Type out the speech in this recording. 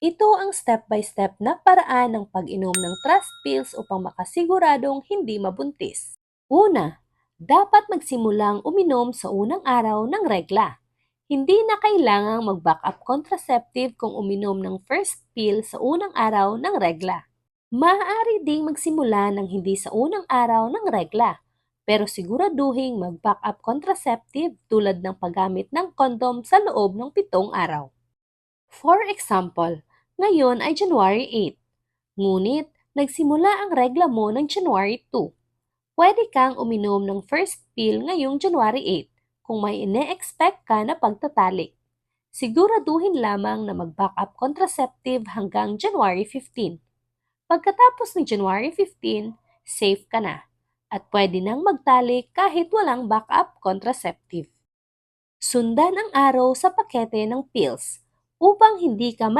Ito ang step-by-step na paraan ng pag-inom ng trust pills upang makasiguradong hindi mabuntis. Una, dapat magsimulang uminom sa unang araw ng regla. Hindi na kailangang mag-backup contraceptive kung uminom ng first pill sa unang araw ng regla. Maaari ding magsimula ng hindi sa unang araw ng regla, pero siguraduhing mag-backup contraceptive tulad ng paggamit ng kondom sa loob ng pitong araw. For example, ngayon ay January 8, ngunit nagsimula ang regla mo ng January 2. Pwede kang uminom ng first pill ngayong January 8 kung may ine-expect ka na pagtatalik. Siguraduhin lamang na mag-backup contraceptive hanggang January 15. Pagkatapos ng January 15, safe ka na at pwede nang magtalik kahit walang backup contraceptive. Sundan ang araw sa pakete ng pills upang hindi ka